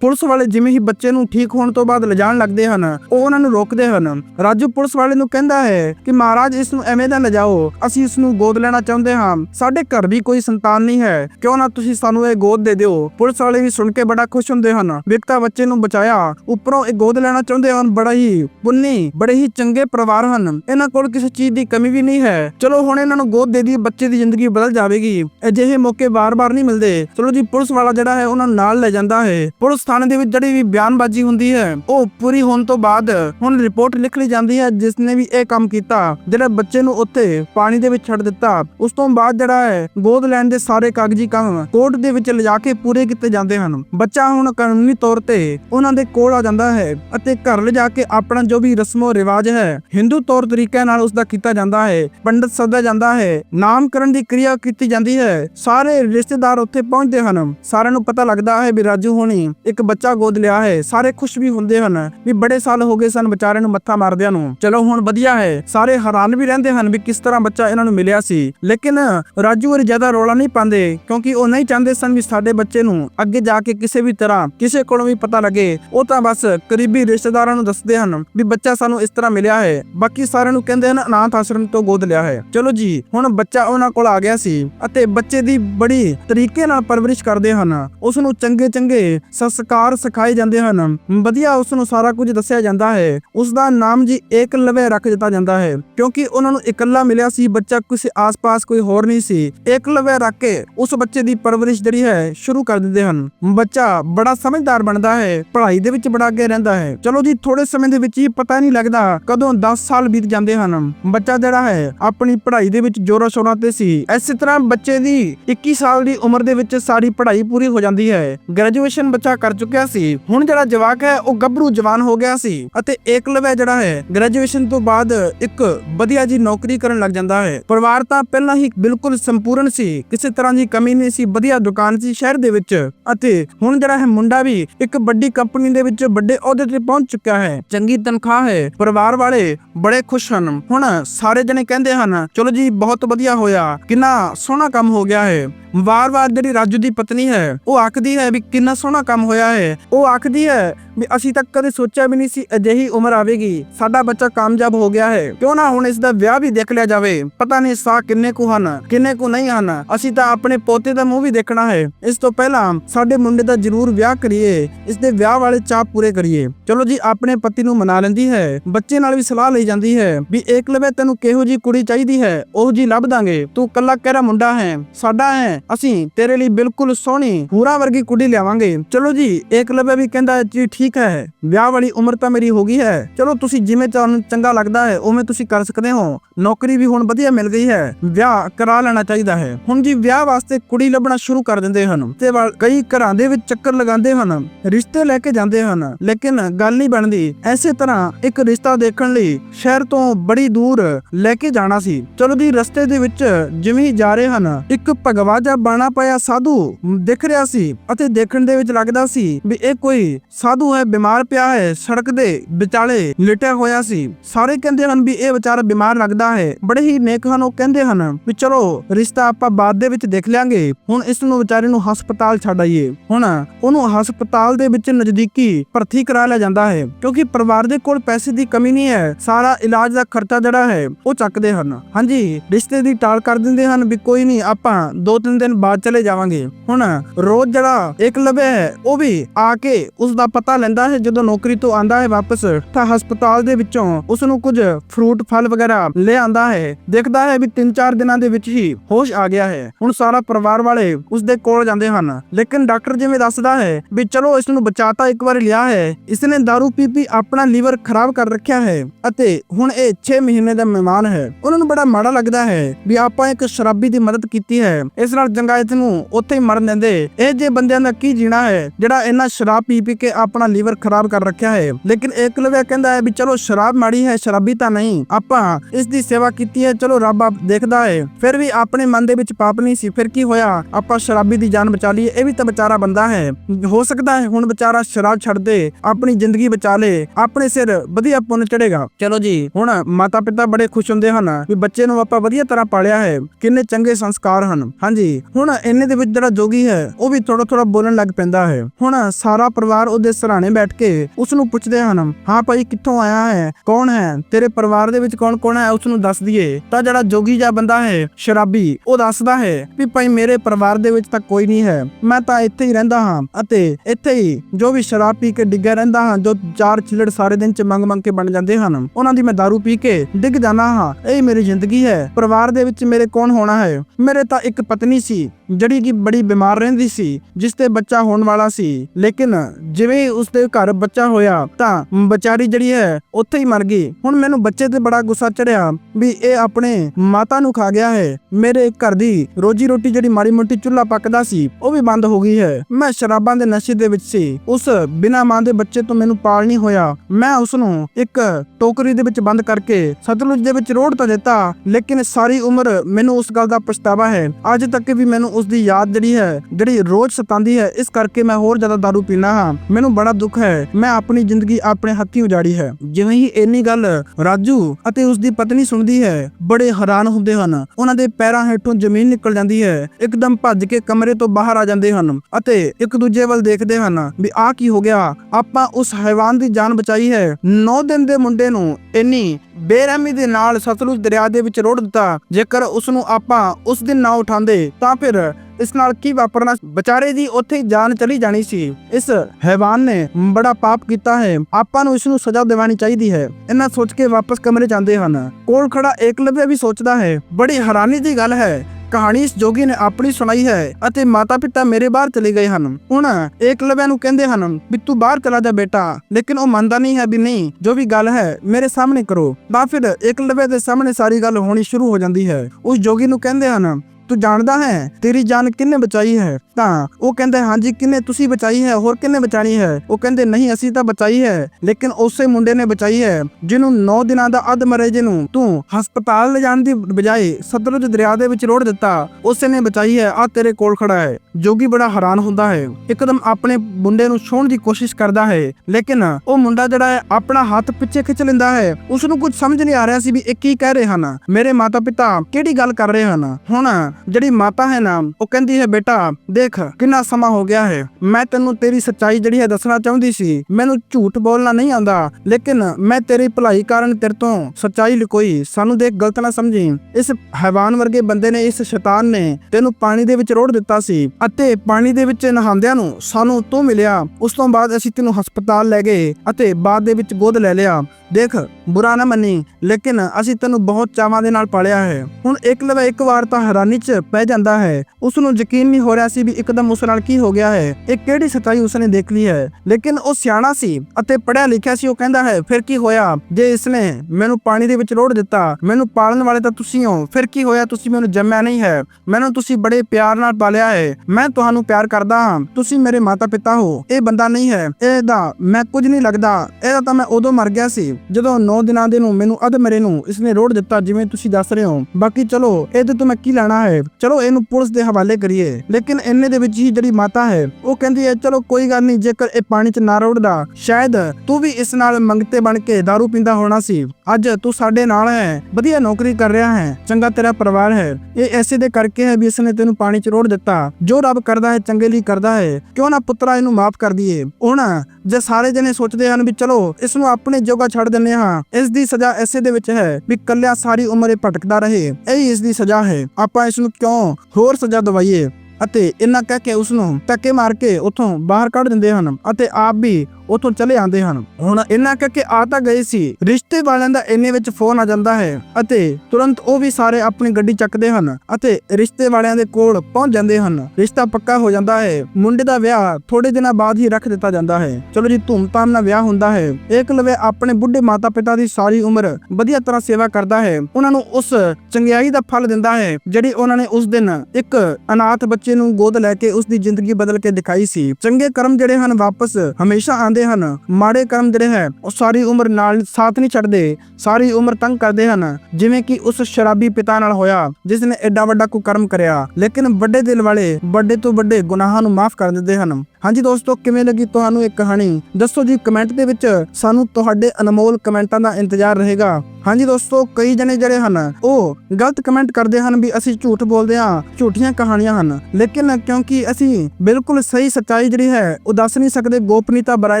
ਪੁਲਿਸ ਵਾਲੇ ਜਿਵੇਂ ਹੀ ਬੱਚੇ ਨੂੰ ਠੀਕ ਹੋਣ ਤੋਂ ਬਾਅਦ ਲਿਜਾਣ ਲੱਗਦੇ ਹਨ, ਉਹ ਉਹਨਾਂ ਨੂੰ ਰੋਕਦੇ ਹਨ। ਰਾਜੂ ਪੁਲਿਸ ਵਾਲੇ ਨੂੰ ਕਹਿੰਦਾ ਹੈ ਕਿ ਮਹਾਰਾਜ, ਇਸ ਨੂੰ ਐਵੇਂ ਦਾ ਲਿਜਾਓ, ਅਸੀਂ ਇਸ ਨੂੰ ਗੋਦ ਲੈਣਾ ਚਾਹੁੰਦੇ ਹਾਂ। ਸਾਡੇ ਘਰ ਵੀ ਕੋਈ ਸੰਤਾਨ ਨਹੀਂ ਹੈ। ਕਿਉਂ ਨਾ ਤੁਸੀਂ ਸਾਨੂੰ ਇਹ ਗੋਦ ਦੇ ਦਿਓ। ਪੁਲਿਸ ਵਾਲੇ ਵੀ ਸੁਣ ਕੇ ਬੜਾ ਖੁਸ਼ ਹੁੰਦੇ ਹਨ। ਵੀ ਬੱਚੇ ਨੂੰ ਬਚਾਇਆ। ਉੱਪਰੋਂ ਇਹ ਗੋਦ ਲੈਣਾ ਚਾਹੁੰਦੇ ਹਨ, ਬੜਾ ਹੀ ਪੁੰਨੀ, ਬੜੇ ਹੀ ਚੰਗੇ ਪਰਿਵਾਰ ਹਨ। ਇਹਨਾਂ ਕੋਲ ਕਿਸੇ ਚੀਜ਼ ਦੀ ਕਮੀ ਵੀ ਨਹੀਂ ਹੈ। ਚਲੋ ਹੁਣ ਇਹਨਾਂ ਨੂੰ ਗੋਦ ਦੇ ਦੀ ਬੱਚੇ ਦੀ ਜ਼ਿੰਦਗੀ ਬਦਲ ਜਾਵੇਗੀ। ਅਜਿਹੇ ਮੌਕੇ ਵਾਰ-ਵਾਰ ਨਹੀਂ ਮਿਲਦੇ। ਚਲੋ ਜੀ, ਪੁਲਿਸ ਵਾਲਾ ਜਿਹੜਾ ਹੈ, ਉਹਨਾਂ ਨਾਲ ਲੈ ਜਾਂਦਾ ਹੈ। ਪੁਲਿਸ ਥਾਣੇ ਦੇ ਵਿੱਚ ਜਿਹੜੀ ਵੀ ਬਿਆਨਬਾਜ਼ੀ ਹੁੰਦੀ ਹੈ, ਉਹ ਪੂਰੀ ਹੋਣ ਤੋਂ ਬਾਅਦ ਹੁਣ ਰਿਪੋਰਟ ਲਿਖ ਲਈ ਜਾਂਦੀ ਹੈ ਜਿਸ ਨੇ ਵੀ ਇਹ ਕੰਮ ਕੀਤਾ, ਜਿਹੜਾ ਬੱਚੇ ਨੂੰ ਉੱਥੇ ਪਾਣੀ ਦੇ ਵਿੱਚ ਛੱਡ ਦਿੱਤਾ। ਉਸ ਤੋਂ ਬਾਅਦ ਜਿਹੜਾ ਹੈ, ਗੋਦ ਲੈਣ ਦੇ ਸਾਰੇ ਕਾਗਜ਼ੀ ਕੰਮ ਕੋਰਟ ਦੇ ਵਿੱਚ ਲਿਜਾ ਕੇ ਪੂਰੇ ਕੀਤੇ ਜਾਂਦੇ ਹਨ। ਬੱਚਾ ਹੁਣ ਕਾਨੂੰਨੀ ਤੌਰ ਤੇ ਉਹਨਾਂ ਦੇ ਕੋਲ ਆ ਜਾਂਦਾ ਹੈ ਅਤੇ ਘਰ ਲਿਜਾ ਕੇ ਆਪਣਾ ਜੋ ਵੀ ਰਸਮੋ ਰਿਵਾਜ ਹੈ, ਹਿੰਦੂ ਤੌਰ ਤਰੀਕੇ ਨਾਲ ਉਸ ਦਾ ਕੀਤਾ ਜਾਂਦਾ ਹੈ, ਪੰਡਤ ਸੱਦਾ ਜਾਂਦਾ ਹੈ, ਨਾਮਕਰਨ ਦੀ ਕਿਰਿਆ ਕੀਤੀ ਜਾਂਦੀ ਹੈ, ਸਾਰੇ ਰਿਸ਼ਤੇਦਾਰ ਉੱਥੇ ਪਹੁੰਚਦੇ ਹਨ। ਸਾਰਿਆਂ ਨੂੰ ਪਤਾ ਲੱਗਦਾ ਹੈ ਵੀ ਰਾਜੂ ਹੋਣੀ ਇੱਕ ਬੱਚਾ ਗੋਦ ਲਿਆ ਹੈ। ਸਾਰੇ ਖੁਸ਼ ਵੀ ਹੁੰਦੇ ਹਨ ਵੀ ਬੜੇ ਸਾਲ ਹੋ ਗਏ ਸਨ ਵਿਚਾਰੇ ਨੂੰ ਮੱਥਾ ਮਾਰਦਿਆਂ ਨੂੰ। ਚਲੋ ਹੁਣ ਵਧੀਆ ਹੈ। ਸਾਰੇ ਹੈਰਾਨ ਵੀ ਰਹਿੰਦੇ ਹਨ ਵੀ ਕਿਸ ਤਰ੍ਹਾਂ ਬੱਚਾ ਇਹਨਾਂ ਨੂੰ ਮਿਲਿਆ ਸੀ। ਲੇਕਿਨ ਰਾਜੂ ਹੋਰ ਜ਼ਿਆਦਾ ਰੌਲਾ ਨਹੀਂ ਪਾਉਂਦੇ ਕਿਉਂਕਿ ਉਹ ਨਹੀਂ ਚਾਹੁੰਦੇ ਸਨ ਵੀ ਸਾਡੇ ਬੱਚੇ ਨੂੰ ਅੱਗੇ ਜਾ ਕੇ ਕਿਸੇ ਵੀ ਤਰ੍ਹਾਂ ਕਿਸੇ ਕੋਲ ਵੀ ਪਤਾ ਲੱਗੇ, ਉਹ ਤਾਂ ਬਸ ਕਰੀਬੀ ਰਿਸ਼ਤੇਦਾਰਾਂ ਨੂੰ ਦੱਸਦੇ ਹਨ ਵੀ ਬੱਚਾ ਸਾਨੂੰ ਇਸ ਤਰ੍ਹਾਂ ਮਿਲਿਆ ਹੈ। ਬਾਕੀ ਸਾਰਿਆਂ ਨੂੰ ਕਹਿੰਦੇ ਹਨ, ਅਨਾਥ ਆਸ਼ਰਮ ਤੋਂ ਗੋਦ ਲਿਆ ਹੈ। ਚਲੋ ਜੀ, ਹੁਣ ਬੱਚਾ ਉਹਨਾਂ ਕੋਲ ਆ ਗਿਆ ਸੀ ਅਤੇ ਬੱਚੇ ਦੀ ਬੜੀ ਤਰੀਕੇ ਨਾਲ ਪਰਵਰਿਸ਼ ਕਰਦੇ ਹਨ। ਉਸ ਨੂੰ ਚੰਗੇ ਚੰਗੇ ਸੰਸਕਾਰ ਸਿਖਾਏ ਜਾਂਦੇ ਹਨ। ਵਧੀਆ ਉਸ ਨੂੰ ਸਾਰਾ ਕੁਝ ਦੱਸਿਆ ਜਾਂਦਾ ਹੈ। ਉਸ ਦਾ ਨਾਮ ਜੀ ਏਕਲਵਯ ਰੱਖ ਦਿੱਤਾ ਜਾਂਦਾ ਹੈ, ਕਿਉਂਕਿ ਉਹਨਾਂ ਨੂੰ ਇਕੱਲਾ ਮਿਲਿਆ ਸੀ, ਬੱਚਾ ਕਿਸੇ ਆਸ-ਪਾਸ ਕੋਈ ਹੋਰ ਨਹੀਂ ਸੀ। ਏਕਲਵਯ ਰੱਖ ਕੇ ਉਸ ਬੱਚੇ ਦੀ ਪਰਵਰਿਸ਼ ਜਿਹੜੀ ਹੈ, ਸ਼ੁਰੂ ਕਰ ਦਿੰਦੇ ਹਨ। ਬੱਚਾ ਬੜਾ ਸਮਝਦਾਰ ਬਣਦਾ ਹੈ, ਪੜ੍ਹਾਈ ਦੇ ਵਿੱਚ ਬੜਾ ਅੱਗੇ ਰਹਿੰਦਾ ਹੈ। ਚਲੋ ਜੀ ਥੋੜੇ ਸਮੇਂ ਦੇ ਵਿੱਚ ਹੀ ਪਤਾ ਨਹੀਂ ਲੱਗਦਾ ਕਦੋਂ 10 ਸਾਲ ਬੀਤ ਜਾਂਦੇ ਹਨ। ਬੱਚਾ ਜਿਹੜਾ ਹੈ, ਆਪਣੀ ਪੜ੍ਹਾਈ ਦੇ ਵਿੱਚ ਜੋਰਾਂ ਸ਼ੋਰਾਂ ਤੇ ਸੀ। ਇਸੇ ਤਰ੍ਹਾਂ ਬੱਚੇ ਦੀ 21 ਸਾਲ ਦੀ ਉਮਰ ਦੇ ਵਿੱਚ ਸਾਰੀ ਪੜ੍ਹਾਈ ਪੂਰੀ ਹੋ ਜਾਂਦੀ ਹੈ। ਗ੍ਰੈਜੂਏਸ਼ਨ ਬੱਚਾ ਕਰ ਚੁੱਕਿਆ ਸੀ। ਹੁਣ ਜਿਹੜਾ ਜਵਾਕ ਹੈ, ਉਹ ਗੱਭਰੂ ਜਵਾਨ ਹੋ ਗਿਆ ਸੀ ਅਤੇ ਏਕਲਵਯ ਜਿਹੜਾ ਹੈ। ਗ੍ਰੈਜੂਏਸ਼ਨ ਤੋਂ ਬਾਅਦ ਇੱਕ ਵਧੀਆ ਜੀ ਨੌਕਰੀ ਕਰਨ ਲੱਗ ਜਾਂਦਾ ਹੈ। ਪਰਿਵਾਰ ਤਾਂ ਪਹਿਲਾਂ ਹੀ ਬਿਲਕੁਲ ਸੰਪੂਰਨ ਸੀ। ਕਿਸੇ ਤਰ੍ਹਾਂ ਦੀ ਕਮੀ ਨਹੀਂ ਸੀ। ਵਧੀਆ ਦੁਕਾਨ ਸੀ ਸ਼ਹਿਰ ਦੇ ਵਿੱਚ ਅਤੇ ਹੁਣ ਜਿਹੜਾ ਹੈ ਮੁੰਡਾ ਵੀ ਇੱਕ ਵੱਡੀ ਕੰਪਨੀ ਦੇ ਵਿੱਚ ਵੱਡੇ ਅਹੁਦੇ ਤੇ ਪਹੁੰਚ ਚੁੱਕਿਆ ਹੈ। ਚੰਗੀ ਤਨਖਾਹ ਹੈ। ਪਰਿਵਾਰ ਵਾਲੇ ਬੜੇ ਖੁਸ਼ ਹਨ। ਹੁਣ ਸਾਰੇ ਜਣੇ ਕਹਿੰਦੇ ਹਨ, ਚਲੋ ਜੀ, ਬਹੁਤ ਵਧੀਆ ਹੋਇਆ। ਕਿੰਨਾ ਸੋਹਣਾ ਕੰਮ ਹੋ ਗਿਆ ਹੈ। ਵਾਰ-ਵਾਰ ਜਿਹੜੀ ਰਾਜੂ ਦੀ ਪਤਨੀ ਹੈ, ਉਹ ਆਖਦੀ ਹੈ ਵੀ ਕਿੰਨਾ ਸੋਹਣਾ ਕੰਮ ਹੋਇਆ ਹੈ। ਉਹ ਆਖਦੀ ਹੈ ਵੀ ਅਸੀਂ ਤਾਂ ਕਦੇ ਸੋਚਿਆ ਵੀ ਨਹੀਂ ਸੀ ਅਜਿਹੀ ਉਮਰ ਆਵੇਗੀ। ਸਾਡਾ ਬੱਚਾ ਕਾਮਯਾਬ ਹੋ ਗਿਆ ਹੈ। ਕਿਉਂ ਨਾ ਹੁਣ ਇਸ ਦਾ ਵਿਆਹ ਵੀ ਦੇਖ ਲਿਆ ਜਾਵੇ। ਪਤਾ ਨਹੀਂ ਸਾਹ ਕਿੰਨੇ ਕੁ ਹਨ, ਕਿੰਨੇ ਕੁ ਨਹੀਂ ਹਨ। ਅਸੀਂ ਤਾਂ ਆਪਣੇ ਪੋਤੇ ਦਾ ਮੂੰਹ ਵੀ ਦੇਖਣਾ ਹੈ। ਇਸ ਤੋਂ ਪਹਿਲਾਂ ਸਾਡੇ ਮੁੰਡੇ ਦਾ ਜ਼ਰੂਰ ਵਿਆਹ ਕਰੀਏ। ਇਸ ਦੇ ਵਿਆਹ ਵਾਲੇ ਚਾਅ ਪੂਰੇ ਕਰੀਏ। ਚਲੋ ਜੀ, ਆਪਣੇ ਪਤੀ ਨੂੰ ਮਨਾ ਲੈਂਦੀ ਹੈ। ਬੱਚੇ ਨਾਲ ਵੀ ਸਲਾਹ ਲਈ ਜਾਂਦੀ ਹੈ ਵੀ ਏਕਲਵੇ ਤੈਨੂੰ ਕਿਹੋ ਜੀ ਕੁੜੀ ਚਾਹੀਦੀ ਹੈ, ਉਹ ਜੀ ਲੱਭ ਦਾਂਗੇ। ਤੂੰ ਕੱਲਾ ਕਿਹੜਾ ਮੁੰਡਾ ਹੈ? ਸਾਡਾ ਹੈ। ਅਸੀਂ ਤੇਰੇ ਲਈ ਬਿਲਕੁਲ ਸੋਹਣੀ, ਹੂਰਾ ਵਰਗੀ ਕੁੜੀ ਲਿਆਵਾਂਗੇ। ਚਲੋ ਜੀ ਏਕਲਵੇ ਵੀ ਕਹਿੰਦਾ, ਜੀ, ਠੀਕ ਠੀਕ ਹੈ। ਵਿਆਹ ਵਾਲੀ ਉਮਰ ਤਾਂ ਮੇਰੀ ਹੋ ਗਈ ਹੈ। ਚਲੋ ਤੁਸੀਂ ਜਿਵੇਂ ਤੁਹਾਨੂੰ ਚੰਗਾ ਲੱਗਦਾ ਹੈ, ਉਵੇਂ ਤੁਸੀਂ ਕਰ ਸਕਦੇ ਹੋ। ਨੌਕਰੀ ਵੀ ਹੁਣ ਵਧੀਆ ਮਿਲ ਗਈ ਹੈ। ਵਿਆਹ ਕਰਾ ਲੈਣਾ ਚਾਹੀਦਾ ਹੈ। ਹੁਣ ਜੀ ਵਿਆਹ ਵਾਸਤੇ ਕੁੜੀ ਲੱਭਣਾ ਸ਼ੁਰੂ ਕਰ ਦਿੰਦੇ ਹਨ। ਤੇ ਕਈ ਘਰਾਂ ਦੇ ਵਿੱਚ ਚੱਕਰ ਲਗਾਉਂਦੇ ਹਨ। ਰਿਸ਼ਤੇ ਲੈ ਕੇ ਜਾਂਦੇ ਹਨ। ਲੇਕਿਨ ਗੱਲ ਨਹੀਂ ਬਣਦੀ। ਐਸੇ ਤਰ੍ਹਾਂ ਇੱਕ ਰਿਸ਼ਤਾ ਦੇਖਣ ਲਈ ਸ਼ਹਿਰ ਤੋਂ ਬੜੀ ਦੂਰ ਲੈ ਕੇ ਜਾਣਾ ਸੀ। ਚਲੋ ਜੀ ਰਸਤੇ ਦੇ ਵਿੱਚ ਜਿਵੇਂ ਹੀ ਜਾ ਰਹੇ ਹਨ, ਇੱਕ ਭਗਵਾ ਜਿਹਾ ਬਾਣਾ ਪਿਆ ਸਾਧੂ ਦਿਖ ਰਿਹਾ ਸੀ ਅਤੇ ਦੇਖਣ ਦੇ ਵਿੱਚ ਲੱਗਦਾ ਸੀ ਵੀ ਇਹ ਕੋਈ ਸਾਧੂ ਹੈ ਬਿਮਾਰ ਪਿਆ ਹੈ, ਸੜਕ ਦੇ ਵਿਚਾਲੇ ਲੇਟਿਆ ਹੋਇਆ ਸੀ। ਸਾਰੇ ਕਹਿੰਦੇ ਹਨ ਵੀ ਇਹ ਵਿਚਾਰਾ ਬਿਮਾਰ ਲੱਗਦਾ ਹੈ। ਬੜੇ ਹੀ ਨੇਕ ਹਨ, ਉਹ ਕਹਿੰਦੇ ਹਨ ਵੀ ਚਲੋ, ਰਿਸ਼ਤਾ ਆਪਾਂ ਬਾਅਦ ਦੇ ਵਿੱਚ ਦੇਖ ਲਿਆਂਗੇ। ਹੁਣ ਇਸ ਨੂੰ ਵਿਚਾਰੇ ਨੂੰ ਹਸਪਤਾਲ ਛੱਡ ਆਈਏ। ਹੁਣ ਉਹਨੂੰ ਹਸਪਤਾਲ ਦੇ ਵਿੱਚ ਨਜ਼ਦੀਕੀ ਭਰਤੀ ਕਰਾ ਲਿਆ ਜਾਂਦਾ ਹੈ। ਕਿਉਂਕਿ ਪਰਿਵਾਰ ਦੇ ਕੋਲ ਪੈਸੇ ਦੀ ਕਮੀ ਨਹੀਂ ਹੈ। ਸਾਰਾ ਇਲਾਜ ਦਾ ਖਰਚਾ ਜਿਹੜਾ ਹੈ, ਉਹ ਚੱਕਦੇ ਹਨ। ਹਾਂਜੀ, ਰਿਸ਼ਤੇ ਦੀ ਟਾਲ ਕਰ ਦਿੰਦੇ ਹਨ ਵੀ ਕੋਈ ਨਹੀਂ, ਆਪਾਂ ਦੋ ਤਿੰਨ ਦਿਨ ਬਾਅਦ ਚਲੇ ਜਾਵਾਂਗੇ। ਹੁਣ ਰੋਜ਼ ਜਿਹੜਾ ਇੱਕ ਲਵੇ ਹੈ, ਉਹ ਵੀ ਆ ਕੇ ਉਸ ਦਾ ਪਤਾ ਲੈਂਦਾ ਹੈ। ਜਦੋਂ ਨੌਕਰੀ ਤੋਂ ਆਂਦਾ ਹੈ ਵਾਪਸ, ਤਾਂ ਹਸਪਤਾਲ ਦੇ ਵਿੱਚੋਂ ਉਸ ਨੂੰ ਕੁਝ ਫਰੂਟ ਫਲ ਵਗੈਰਾ ਲੈ ਆਂਦਾ ਹੈ। ਦੇਖਦਾ ਹੈ ਵੀ 3-4 ਦਿਨਾਂ ਦੇ ਵਿੱਚ ਹੀ ਹੋਸ਼ ਆ ਗਿਆ ਹੈ। ਹੁਣ ਸਾਰਾ ਪਰਿਵਾਰ ਵਾਲੇ ਉਸ ਦੇ ਕੋਲ ਜਾਂਦੇ ਹਨ। ਲੇਕਿਨ ਡਾਕਟਰ ਜਿਵੇਂ ਦੱਸਦਾ ਹੈ ਵੀ ਚਲੋ ਇਸ ਨੂੰ ਬਚਾਤਾ ਇੱਕ ਵਾਰ ਲਿਆ ਹੈ। ਇਸ ਨੇ दारू ਪੀ ਪੀ ਆਪਣਾ ਲੀਵਰ ਖਰਾਬ ਕਰ ਰੱਖਿਆ ਹੈ ਅਤੇ ਹੁਣ ਇਹ 6 ਮਹੀਨੇ ਦਾ ਮਹਿਮਾਨ ਹੈ। ਉਹਨਾਂ ਨੂੰ ਬੜਾ ਮਾੜਾ ਲੱਗਦਾ ਹੈ ਵੀ ਆਪਾਂ ਇੱਕ ਸ਼ਰਾਬੀ ਦੀ ਮਦਦ ਕੀਤੀ ਹੈ। ਇਸ ਨਾਲ ਚੰਗਾ ਇਸ ਨੂੰ ਉੱਥੇ ਹੀ ਮਰਨ ਦਿੰਦੇ। ਇਹ ਜੇ ਬੰਦਿਆਂ ਦਾ ਕੀ ਜੀਣਾ ਹੈ ਜਿਹੜਾ ਇਹਨਾਂ ਸ਼ਰਾਬ ਪੀ ਪੀ ਕੇ ਆਪਣਾ ਲੀਵਰ ਖਰਾਬ ਕਰ ਰੱਖਿਆ ਹੈ। ਲੇਕਿਨ ਏਕਲਵਿਆ ਕਹਿੰਦਾ ਹੈ ਵੀ ਚਲੋ ਸ਼ਰਾਬ ਮਾੜੀ ਹੈ, ਸ਼ਰਾਬੀ ਤਾਂ ਨਹੀਂ। ਆਪਾਂ ਇਸ ਦੀ ਸੇਵਾ ਕੀਤੀ ਹੈ, ਚਲੋ ਰੱਬ ਆਪ ਦੇਖਦਾ ਹੈ। ਫਿਰ ਵੀ ਆਪਣੇ ਮਨ ਦੇ ਵਿੱਚ ਪਾਪ ਨਹੀਂ ਸੀ, ਫਿਰ ਕੀ ਹੋਇਆ? ਆਪਾਂ ਸ਼ਰਾਬੀ ਦੀ ਜਾਨ ਬਚਾ ਲਈ ਇਹ ਵੀ ਤਾਂ ਵਿਚਾਰਾ ਬੰਦਾ ਹੈ। ਹੋ ਸਕਦਾ ਹੈ ਹੁਣ ਵਿਚਾਰਾ ਸ਼ਰਾਬ ਛੱਡ ਦੇ, ਆਪਣੀ ਜ਼ਿੰਦਗੀ ਬਚਾ ਲੇ, ਆਪਣੇ ਸਿਰ ਵਧੀਆ ਪੁੰਨ ਚੜੇਗਾ ਚਲੋ ਜੀ, ਹੁਣ ਮਾਤਾ ਪਿਤਾ ਬੜੇ ਖੁਸ਼ ਹੁੰਦੇ ਹਨ ਵੀ ਬੱਚੇ ਨੂੰ ਆਪਾਂ ਵਧੀਆ ਤਰ੍ਹਾਂ ਪਾਲਿਆ ਹੈ। ਕਿੰਨੇ ਚੰਗੇ ਸੰਸਕਾਰ ਹਨ। ਹਾਂਜੀ, ਹੁਣ ਇੰਨੇ ਦੇ ਵਿੱਚ ਜਿਹੜਾ ਜੋਗੀ ਹੈ, ਉਹ ਵੀ ਥੋੜਾ ਥੋੜਾ ਬੋਲਣ ਲੱਗ ਪੈਂਦਾ ਹੈ। ਹੁਣ ਸਾਰਾ ਪਰਿਵਾਰ ਉਹਦੇ ਸਰਾਂ ਸਿਰਹਾਣੇ ਬੈਠ ਕੇ ਉਸ ਨੂੰ ਪੁੱਛਦੇ ਹਨ, ਹਾਂ ਭਾਈ, ਕਿੱਥੋਂ ਆਇਆ ਹੈ? ਕੌਣ ਹੈ? ਤੇਰੇ ਪਰਿਵਾਰ ਦੇ ਵਿੱਚ ਕੌਣ ਕੌਣ ਹੈ? ਉਸ ਨੂੰ ਦੱਸ ਦਈਏ। ਤਾਂ ਜਿਹੜਾ ਜੋਗੀ ਜਿਹਾ ਬੰਦਾ ਹੈ, ਸ਼ਰਾਬੀ, ਉਹ ਦੱਸਦਾ ਹੈ ਵੀ ਭਾਈ, ਮੇਰੇ ਪਰਿਵਾਰ ਦੇ ਵਿੱਚ ਤਾਂ ਕੋਈ ਨਹੀਂ ਹੈ। ਮੈਂ ਤਾਂ ਇੱਥੇ ਹੀ ਰਹਿੰਦਾ ਹਾਂ ਅਤੇ ਇੱਥੇ ਹੀ ਜੋ ਵੀ ਸ਼ਰਾਬ ਪੀ ਕੇ ਡਿੱਗਿਆ ਰਹਿੰਦਾ ਹਾਂ, ਜੋ ਚਾਰ ਚਿਲੜ ਸਾਰੇ ਦਿਨ ਚ ਮੰਗ ਮੰਗ ਕੇ ਬਣ ਜਾਂਦੇ ਹਨ, ਉਹਨਾਂ ਦੀ ਮੈਂ दारू ਪੀ ਕੇ ਡਿੱਗ ਜਾਣਾ ਹਾਂ। ਇਹ ਮੇਰੀ ਜ਼ਿੰਦਗੀ ਹੈ। ਪਰਿਵਾਰ ਦੇ ਵਿੱਚ ਮੇਰੇ ਕੌਣ ਹੋਣਾ ਹੈ? ਮੇਰੇ ਤਾਂ ਇੱਕ ਪਤਨੀ ਸੀ। ਜਿਹੜੀ ਕਿ ਬੜੀ ਬਿਮਾਰ ਰਹਿੰਦੀ ਸੀ, ਜਿਸ ਤੇ ਬੱਚਾ ਹੋਣ ਵਾਲਾ ਸੀ। ਲੇਕਿਨ ਜਿਵੇਂ ਹੀ ਉਸ ਦੇ ਘਰ ਬੱਚਾ ਹੋਇਆ, ਤਾਂ ਵਿਚਾਰੀ ਜਿਹੜੀ ਹੈ, ਉੱਥੇ ਹੀ ਮਰ ਗਈ। ਹੁਣ ਮੈਨੂੰ ਬੱਚੇ ਤੇ ਬੜਾ ਗੁੱਸਾ ਚੜਿਆ ਵੀ ਇਹ ਆਪਣੇ ਮਾਤਾ ਨੂੰ ਖਾ ਗਿਆ ਹੈ। ਮੇਰੇ ਘਰ ਦੀ ਰੋਜੀ ਰੋਟੀ ਜਿਹੜੀ ਮਾੜੀ ਮੋਟੀ ਚੁੱਲ੍ਹਾ ਪੱਕਦਾ ਸੀ, ਉਹ ਵੀ ਬੰਦ ਹੋ ਗਈ ਹੈ। ਮੈਂ ਸ਼ਰਾਬਾਂ ਦੇ ਨਸ਼ੇ ਦੇ ਵਿੱਚ ਸੀ। ਉਸ ਬਿਨਾ ਮਾਂ ਦੇ ਬੱਚੇ ਤੋਂ ਮੈਨੂੰ ਪਾਲ ਨਹੀਂ ਹੋਇਆ। ਮੈਂ ਉਸ ਨੂੰ ਇੱਕ ਟੋਕਰੀ ਦੇ ਵਿੱਚ ਬੰਦ ਕਰਕੇ ਸਤਲੁਜ ਦੇ ਵਿੱਚ ਰੋੜ ਤਾਂ ਦਿੱਤਾ। ਲੇਕਿਨ ਸਾਰੀ ਉਮਰ ਮੈਨੂੰ ਉਸ ਗੱਲ ਦਾ ਪਛਤਾਵਾ ਹੈ। ਅੱਜ ਤੱਕ ਵੀ ਮੈਨੂੰ ਉਸ ਦੀ ਯਾਦ ਜਿਹੜੀ ਹੈ, ਜਿਹੜੀ ਰੋਜ਼ ਸਤਾਉਂਦੀ ਹੈ, ਇਸ ਕਰਕੇ ਮੈਂ ਹੋਰ ਜ਼ਿਆਦਾ दारू ਪੀਣਾ ਹਾਂ। ਮੈਨੂੰ ਬੜਾ ਦੁੱਖ ਹੈ, ਮੈਂ ਆਪਣੀ ਜ਼ਿੰਦਗੀ ਆਪਣੇ ਹੱਥੀਂ ਉਜਾੜੀ ਹੈ। ਜਿਵੇਂ ਹੀ ਇੰਨੀ ਗੱਲ ਰਾਜੂ ਅਤੇ ਉਸ ਦੀ ਪਤਨੀ ਸੁਣਦੀ ਹੈ, ਬੜੇ ਹੈਰਾਨ ਹੁੰਦੇ ਹਨ। ਉਹਨਾਂ ਦੇ ਪੈਰਾਂ ਹੇਠੋਂ ਜ਼ਮੀਨ ਨਿਕਲ ਜਾਂਦੀ ਹੈ, ਇੱਕਦਮ ਭੱਜ ਕੇ ਕਮਰੇ ਤੋਂ ਬਾਹਰ ਆ ਜਾਂਦੇ ਹਨ ਅਤੇ ਇੱਕ ਦੂਜੇ ਵੱਲ ਦੇਖਦੇ ਹਨ ਵੀ ਆਹ ਕੀ ਹੋ ਗਿਆ, ਆਪਾਂ ਉਸ ਹੈਵਾਨ ਦੀ ਜਾਨ ਬਚਾਈ ਹੈ। 9 ਦਿਨ ਦੇ ਮੁੰਡੇ ਨੂੰ ਇੰਨੀ ਬੇਰਹਿਮੀ ਦੇ ਨਾਲ ਸਤਲੁਜ ਦਰਿਆ ਦੇ ਵਿੱਚ ਰੋੜ ਦਿੱਤਾ। ਜੇਕਰ ਉਸ ਨੂੰ ਆਪਾਂ ਉਸ ਦਿਨ ਨਾ ਉਠਾਉਂਦੇ, ਤਾਂ ਫਿਰ ਇਸ ਨਾਲ ਕੀ ਵਾਪਰਨਾ? ਵਿਚਾਰੇ ਦੀ ਉੱਥੇ ਹੀ ਜਾਨ ਚਲੀ ਜਾਣੀ ਸੀ। ਇਸ ਹੈਵਾਨ ਨੇ ਬੜਾ ਪਾਪ ਕੀਤਾ ਹੈ। ਆਪਾਂ ਨੂੰ ਇਸ ਨੂੰ ਸਜ਼ਾ ਦਿਵਾਣੀ ਚਾਹੀਦੀ ਹੈ। ਇਹਨਾਂ ਸੋਚ ਕੇ ਵਾਪਸ ਕਮਰੇ ਜਾਂਦੇ ਹਨ। ਕੋਲ ਖੜਾ ਏਕਲਵਯ ਵੀ ਸੋਚਦਾ ਹੈ। ਬੜੀ ਹੈਰਾਨੀ ਦੀ ਗੱਲ ਹੈ। ਕਹਾਣੀ ਇਸ ਜੋਗੀ ਨੇ ਆਪਣੀ ਸੁਣਾਈ ਹੈ ਅਤੇ ਮਾਤਾ ਪਿਤਾ ਮੇਰੇ ਬਾਹਰ ਚਲੇ ਗਏ ਹਨ। ਹੁਣ ਏਕਲਵਿਆ ਨੂੰ ਕਹਿੰਦੇ ਹਨ ਵੀ ਤੂੰ ਬਾਹਰ ਚਲਾ ਜਾ ਬੇਟਾ, ਲੇਕਿਨ ਉਹ ਮੰਨਦਾ ਨਹੀਂ ਹੈ ਵੀ ਨਹੀਂ, ਜੋ ਵੀ ਗੱਲ ਹੈ ਮੇਰੇ ਸਾਹਮਣੇ ਕਰੋ। ਤਾਂ ਫਿਰ ਏਕਲਵਿਆ ਦੇ ਸਾਹਮਣੇ ਸਾਰੀ ਗੱਲ ਹੋਣੀ ਸ਼ੁਰੂ ਹੋ ਜਾਂਦੀ ਹੈ। ਉਸ ਜੋਗੀ ਨੂੰ ਕਹਿੰਦੇ ਹਨ, ਤੂੰ ਜਾਣਦਾ ਹੈ ਤੇਰੀ ਜਾਨ ਕਿੰਨੇ ਬਚਾਈ ਹੈ? ਤਾਂ ਉਹ ਕਹਿੰਦਾ, ਹਾਂਜੀ, ਕਿੰਨੇ ਤੁਸੀਂ ਬਚਾਈ ਹੈ? ਹੋਰ ਕਿੰਨੇ ਬਚਾਣੀ ਹੈ? ਉਹ ਕਹਿੰਦੇ, ਨਹੀਂ, ਅਸੀਂ ਤਾਂ ਬਚਾਈ ਹੈ, ਲੇਕਿਨ ਉਸੇ ਮੁੰਡੇ ਨੇ ਬਚਾਈ ਹੈ, ਜਿਹਨੂੰ 9 ਦਿਨਾਂ ਦਾ ਅੱਧ ਮਰੇ ਜਿਹਨੂੰ ਤੂੰ ਹਸਪਤਾਲ ਲਿਜਾਣ ਦੀ ਬਜਾਏ ਸਤਲੁਜ ਦਰਿਆ ਦੇ ਵਿੱਚ ਰੋੜ ਦਿੱਤਾ। ਉਸੇ ਨੇ ਬਚਾਈ ਹੈ ਆ ਤੇਰੇ ਕੋਲ ਖੜਾ ਹੈ। ਜੋਗੀ ਬੜਾ ਹੈਰਾਨ ਹੁੰਦਾ ਹੈ। ਇੱਕਦਮ ਆਪਣੇ ਮੁੰਡੇ ਨੂੰ ਛੋਣ ਦੀ ਕੋਸ਼ਿਸ਼ ਕਰਦਾ ਹੈ, ਲੇਕਿਨ ਉਹ ਮੁੰਡਾ ਜਿਹੜਾ ਹੈ, ਆਪਣਾ ਹੱਥ ਪਿੱਛੇ ਖਿੱਚ ਲੈਂਦਾ ਹੈ। ਉਸ ਨੂੰ ਕੁਝ ਸਮਝ ਨਹੀਂ ਆ ਰਿਹਾ ਸੀ ਵੀ ਇਹ ਕੀ ਕਹਿ ਰਹੇ ਹਨ। ਮੇਰੇ ਮਾਤਾ ਪਿਤਾ ਕਿਹੜੀ ਗੱਲ ਕਰ ਰਹੇ ਹਨ? ਹੁਣ ਜਿਹੜੀ ਮਾਤਾ ਹੈ ਨਾ, ਉਹ ਕਹਿੰਦੀ ਹੈ, ਬੇਟਾ ਦੇ ਦੇਖ, ਕਿੰਨਾ ਸਮਾਂ ਹੋ ਗਿਆ ਹੈ। ਮੈਂ ਤੈਨੂੰ ਤੇਰੀ ਸੱਚਾਈ ਜਿਹੜੀ ਹੈ ਦੱਸਣਾ ਚਾਹੁੰਦੀ ਸੀ, ਮੈਨੂੰ ਝੂਠ ਬੋਲਣਾ ਨਹੀਂ ਆਉਂਦਾ। ਲੇਕਿਨ ਮੈਂ ਤੇਰੀ ਭਲਾਈ ਕਾਰਨ ਤੇਰੇ ਤੋਂ ਸੱਚਾਈ ਲੁਕੋਈ। ਸਾਨੂੰ ਦੇਖ, ਗਲਤ ਨਾ ਸਮਝੀ। ਇਸ ਹੈਵਾਨ ਵਰਗੇ ਬੰਦੇ ਨੇ, ਇਸ ਸ਼ੈਤਾਨ ਨੇ ਤੈਨੂੰ ਪਾਣੀ ਦੇ ਵਿੱਚ ਰੋੜ ਦਿੱਤਾ ਸੀ ਅਤੇ ਪਾਣੀ ਦੇ ਵਿੱਚ ਨਹਾਉਂਦਿਆਂ ਨੂੰ ਸਾਨੂੰ ਤੂੰ ਮਿਲਿਆ। ਉਸ ਤੋਂ ਬਾਅਦ ਅਸੀਂ ਤੈਨੂੰ ਹਸਪਤਾਲ ਲੈ ਗਏ ਅਤੇ ਬਾਅਦ ਦੇ ਵਿੱਚ ਗੋਦ ਲੈ ਲਿਆ। ਦੇਖ, ਬੁਰਾ ਨਾ ਮੰਨੀ, ਲੇਕਿਨ ਅਸੀਂ ਤੈਨੂੰ ਬਹੁਤ ਚਾਵਾਂ ਦੇ ਨਾਲ ਪਾਲਿਆ ਹੈ। ਹੁਣ ਇਕਲਵ ਇੱਕ ਵਾਰ ਤਾਂ ਹੈਰਾਨੀ 'ਚ ਪੈ ਜਾਂਦਾ ਹੈ। ਉਸ ਨੂੰ ਯਕੀਨ ਨਹੀਂ ਹੋ ਰਿਹਾ ਸੀ ਵੀ ਇੱਕਦਮ ਉਸ ਨਾਲ ਕੀ ਹੋ ਗਿਆ ਹੈ। ਇਹ ਕਿਹੜੀ ਸੱਚਾਈ ਉਸਨੇ ਦੇਖ ਲਈ ਹੈ? ਲੇਕਿਨ ਉਹ ਸਿਆਣਾ ਸੀ ਅਤੇ ਪੜਿਆ ਲਿਖਿਆ ਸੀ, ਉਹ ਕਹਿੰਦਾ ਹੈ, ਫਿਰ ਕੀ ਹੋਇਆ? ਜੇ ਇਸਨੇ ਮੈਨੂੰ ਪਾਣੀ ਦੇ ਵਿੱਚ ਰੋੜ ਦਿੱਤਾ, ਮੈਨੂੰ ਪਾਲਣ ਵਾਲੇ ਤਾਂ ਤੁਸੀਂ ਹੋ, ਫਿਰ ਕੀ ਹੋਇਆ? ਤੁਸੀਂ ਮੈਨੂੰ ਜੰਮਿਆ ਨਹੀਂ ਹੈ। ਮੈਨੂੰ ਤੁਸੀਂ ਬੜੇ ਪਿਆਰ ਨਾਲ ਪਾਲਿਆ ਹੈ। ਮੈਂ ਤੁਹਾਨੂੰ ਪਿਆਰ ਕਰਦਾ ਹਾਂ। ਤੁਸੀਂ ਮੇਰੇ ਮਾਤਾ ਪਿਤਾ ਹੋ। ਇਹ ਬੰਦਾ ਨਹੀਂ ਹੈ। ਇਹਦਾ ਮੈਂ ਕੁਝ ਨਹੀਂ ਲੱਗਦਾ। ਇਹਦਾ ਤਾਂ ਮੈਂ ਉਦੋਂ ਮਰ ਗਿਆ ਸੀ। ਜਦੋਂ 9 ਦਿਨਾਂ ਦੇ ਨੂੰ ਮੈਨੂੰ ਅਧ ਮਰੇ ਨੂੰ ਇਸਨੇ ਰੋੜ ਦਿੱਤਾ ਜਿਵੇਂ ਤੁਸੀਂ ਦੱਸ ਰਹੇ ਹੋ। ਬਾਕੀ ਚਲੋ ਇਹਦੇ ਤੋਂ ਮੈਂ ਕੀ ਲੈਣਾ ਹੈ? ਚਲੋ, ਇਹਨੂੰ ਪੁਲਿਸ ਦੇ ਹਵਾਲੇ ਕਰੀਏ। ਲੇਕਿਨ ਇੰਨੇ ਦੇ ਵਿੱਚ ਹੀ ਜਿਹੜੀ ਮਾਤਾ ਹੈ, ਉਹ ਕਹਿੰਦੀ ਹੈ, ਚਲੋ ਕੋਈ ਗੱਲ ਨਹੀਂ, ਜੇਕਰ ਇਹ ਪਾਣੀ 'ਚ ਨਾ ਰੋੜਦਾ, ਸ਼ਾਇਦ ਤੂੰ ਵੀ ਇਸ ਨਾਲ ਮੰਗਤੇ ਬਣ ਕੇ दारू ਪੀਂਦਾ ਹੋਣਾ ਸੀ। ਅੱਜ ਤੂੰ ਸਾਡੇ ਨਾਲ ਹੈ, ਵਧੀਆ ਨੌਕਰੀ ਕਰ ਰਿਹਾ ਹੈ, ਚੰਗਾ ਤੇਰਾ ਪਰਿਵਾਰ ਹੈ। ਇਹ ਐਸੇ ਦੇ ਕਰਕੇ ਹੈ ਵੀ ਇਸਨੇ ਤੈਨੂੰ ਪਾਣੀ 'ਚ ਰੋੜ ਦਿੱਤਾ। ਜੋ ਰੱਬ ਕਰਦਾ ਹੈ, ਚੰਗੇ ਲਈ ਕਰਦਾ ਹੈ। ਕਿਉਂ ਨਾ ਪੁੱਤਰਾ ਇਹਨੂੰ ਮਾਫ ਕਰ ਦਈਏ? ਹੁਣ ਜੇ ਸਾਰੇ ਜਣੇ ਸੋਚਦੇ ਹਨ ਵੀ ਚਲੋ, ਇਸ ਨੂੰ ਆਪਣੇ ਜੋਗਾ ਛੱਡ ਦਿੰਦੇ ਹਾਂ। ਇਸ ਦੀ ਸਜ਼ਾ ਐਸੇ ਦੇ ਵਿੱਚ ਹੈ ਵੀ ਕੱਲਿਆ ਸਾਰੀ ਉਮਰ ਇਹ ਭਟਕਦਾ ਰਹੇ। ਇਹ ਇਸ ਦੀ ਸਜ਼ਾ ਹੈ। ਆਪਾਂ ਇਸ ਨੂੰ ਕਿਉਂ ਹੋਰ ਸਜ਼ਾ ਦਵਾਈਏ? ਅਤੇ ਇਹਨਾਂ ਕਹਿ ਕੇ ਉਸ ਨੂੰ ਧੱਕੇ ਮਾਰ ਕੇ ਉੱਥੋਂ ਬਾਹਰ ਕੱਢ ਦਿੰਦੇ ਹਨ ਅਤੇ ਆਪ ਵੀ ਉੱਥੋਂ ਚਲੇ ਆਉਂਦੇ ਹਨ। ਹੁਣ ਇਹਨਾਂ ਕਹਿ ਕੇ ਆ ਤਾਂ ਗਏ ਸੀ, ਰਿਸ਼ਤੇ ਵਾਲਿਆਂ ਦਾ ਇੰਨੇ ਵਿੱਚ ਫੋਨ ਆ ਜਾਂਦਾ ਹੈ ਅਤੇ ਤੁਰੰਤ ਉਹ ਵੀ ਸਾਰੇ ਆਪਣੀ ਗੱਡੀ ਚੱਕਦੇ ਹਨ ਅਤੇ ਰਿਸ਼ਤੇ ਵਾਲਿਆਂ ਦੇ ਕੋਲ ਪਹੁੰਚ ਜਾਂਦੇ ਹਨ। ਰਿਸ਼ਤਾ ਪੱਕਾ ਹੋ ਜਾਂਦਾ ਹੈ, ਮੁੰਡੇ ਦਾ ਵਿਆਹ ਥੋੜੇ ਦਿਨਾਂ ਬਾਅਦ ਹੀ ਰੱਖ ਦਿੱਤਾ ਜਾਂਦਾ ਹੈ। ਚਲੋ ਜੀ, ਧੂਮਧਾਮ ਨਾਲ ਵਿਆਹ ਹੁੰਦਾ ਹੈ। ਏਕਲਵਿਆ ਆਪਣੇ ਬੁੱਢੇ ਮਾਤਾ ਪਿਤਾ ਦੀ ਸਾਰੀ ਉਮਰ ਵਧੀਆ ਤਰ੍ਹਾਂ ਸੇਵਾ ਕਰਦਾ ਹੈ। ਉਹਨਾਂ ਨੂੰ ਉਸ ਚੰਗਿਆਈ ਦਾ ਫਲ ਦਿੰਦਾ ਹੈ, ਜਿਹੜੀ ਉਹਨਾਂ ਨੇ ਉਸ ਦਿਨ ਇੱਕ ਅਨਾਥ ਬੱਚੇ ਨੂੰ ਗੋਦ ਲੈ ਕੇ ਉਸ ਦੀ ਜ਼ਿੰਦਗੀ ਬਦਲ ਕੇ ਦਿਖਾਈ ਸੀ। ਚੰਗੇ ਕਰਮ ਜਿਹੜੇ ਹਨ ਵਾਪਸ ਹਮੇਸ਼ਾ ਆਉਂਦੇ ਹਨ। ਮਾੜੇ ਕਰਮ ਜਿਹੜੇ ਹੈ, ਉਹ ਸਾਰੀ ਉਮਰ ਨਾਲ ਸਾਥ ਨਹੀਂ ਛੱਡਦੇ। ਸਾਰੀ ਉਮਰ ਤੰਗ ਕਰਦੇ ਹਨ। ਜਿਵੇਂ ਕਿ ਉਸ ਸ਼ਰਾਬੀ ਪਿਤਾ ਨਾਲ ਹੋਇਆ, ਜਿਸ ਨੇ ਐਡਾ ਵੱਡਾ ਕੁਕਰਮ ਕਰਿਆ। ਲੇਕਿਨ ਵੱਡੇ ਦਿਲ ਵਾਲੇ ਵੱਡੇ ਤੋਂ ਵੱਡੇ ਗੁਨਾਹਾਂ ਨੂੰ ਮਾਫ ਕਰ ਦਿੰਦੇ ਹਨ। ਹਾਂਜੀ ਦੋਸਤੋ, ਕਿਵੇਂ ਲੱਗੀ ਤੁਹਾਨੂੰ ਇਹ ਕਹਾਣੀ? ਦੱਸੋ ਜੀ ਕਮੈਂਟ ਦੇ ਵਿੱਚ, ਸਾਨੂੰ ਤੁਹਾਡੇ ਅਨਮੋਲ ਕਮੈਂਟਾਂ ਦਾ ਇੰਤਜ਼ਾਰ ਰਹੇਗਾ। ਹਾਂਜੀ ਦੋਸਤੋ, ਕਈ ਜਣੇ ਜਿਹੜੇ ਹਨ, ਉਹ ਗਲਤ ਕਮੈਂਟ ਕਰਦੇ ਹਨ ਵੀ ਅਸੀਂ ਝੂਠ ਬੋਲਦੇ ਹਾਂ, ਝੂਠੀਆਂ ਕਹਾਣੀਆਂ ਹਨ। ਲੇਕਿਨ ਕਿਉਂਕਿ ਅਸੀਂ ਬਿਲਕੁਲ ਸਹੀ ਸੱਚਾਈ ਜਿਹੜੀ ਹੈ, ਉਹ ਦੱਸ ਨਹੀਂ ਸਕਦੇ ਗੋਪਨੀਤਾ ਬਣਾਏ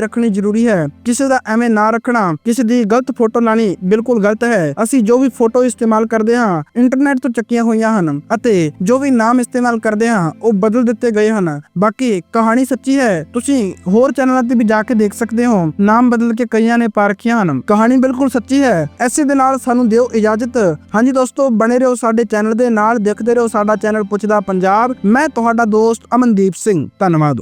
ਰੱਖਣੀ ਜ਼ਰੂਰੀ ਹੈ। ਕਿਸੇ ਦਾ ਐਵੇਂ ਨਾ ਰੱਖਣਾ, ਕਿਸੇ ਦੀ ਗਲਤ ਫੋਟੋ ਲਾਣੀ ਬਿਲਕੁਲ ਗਲਤ ਹੈ। ਅਸੀਂ ਜੋ ਵੀ ਫੋਟੋ ਇਸਤੇਮਾਲ ਕਰਦੇ ਹਾਂ ਇੰਟਰਨੈਟ ਤੋਂ ਚੱਕੀਆਂ ਹੋਈਆਂ ਹਨ ਅਤੇ ਜੋ ਵੀ ਨਾਮ ਇਸਤੇਮਾਲ ਕਰਦੇ ਹਾਂ, ਉਹ ਬਦਲ ਦਿੱਤੇ ਗਏ ਹਨ। ਬਾਕੀ ਕਹਾਣੀ ਸੱਚੀ ਹੈ। ਤੁਸੀਂ ਹੋਰ ਚੈਨਲਾਂ ਤੇ ਵੀ ਜਾ ਕੇ ਦੇਖ ਸਕਦੇ ਹੋ। ਨਾਮ ਬਦਲ ਕੇ ਕਈਆਂ ਨੇ ਪਾਰਖੀਆਂ ਹਨ। ਕਹਾਣੀ ਬਿਲਕੁਲ ਸੱਚੀ ਹੈ। ਐਸੇ ਦੇ ਨਾਲ ਸਾਨੂੰ ਦਿਓ ਇਜਾਜ਼ਤ। ਹਾਂਜੀ ਦੋਸਤੋ, ਬਣੇ ਰਹੋ ਸਾਡੇ ਚੈਨਲ ਦੇ ਨਾਲ। ਦੇਖਦੇ ਰਹੋ ਸਾਡਾ ਚੈਨਲ ਪੁੱਛਦਾ ਪੰਜਾਬ। ਮੈਂ ਤੁਹਾਡਾ ਦੋਸਤ ਅਮਨਦੀਪ ਸਿੰਘ। ਧੰਨਵਾਦ।